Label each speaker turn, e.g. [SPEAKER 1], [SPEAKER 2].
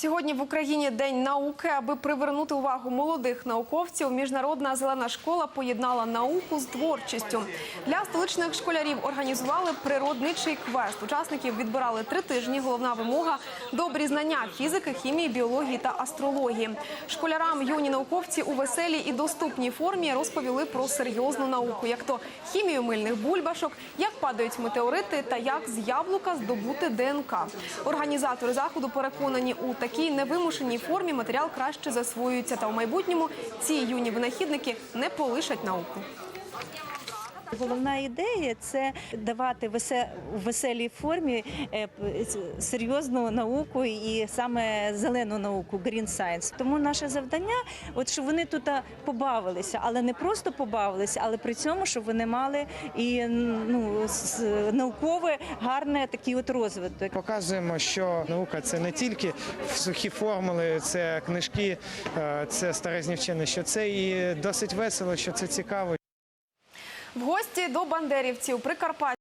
[SPEAKER 1] Сьогодні в Україні день науки. Аби привернути увагу молодих науковців, міжнародна зелена школа поєднала науку з творчістю. Для столичних школярів організували природничий квест. Учасників відбирали три тижні. Головна вимога добрі знання фізики, хімії, біології та астрології. Школярам юні науковці у веселій і доступній формі розповіли про серйозну науку, як то хімію мильних бульбашок, як падають метеорити та як з яблука здобути ДНК. Організатори заходу переконані, у такій невимушеній формі матеріал краще засвоюється. Та у майбутньому ці юні винахідники не полишать науку.
[SPEAKER 2] Головна ідея це давати в веселій формі е, серйозну науку і саме зелену науку Green Science. Тому наше завдання, от щоб вони тут побавилися, але не просто побавилися, але при цьому, щоб вони мали і ну наукове гарне такий от розвиток.
[SPEAKER 3] Показуємо, що наука це не тільки сухі формули, це книжки, е, це старезні вчені, що це і досить весело, що це цікаво.
[SPEAKER 1] В гості до бандерівців Прикарпаття.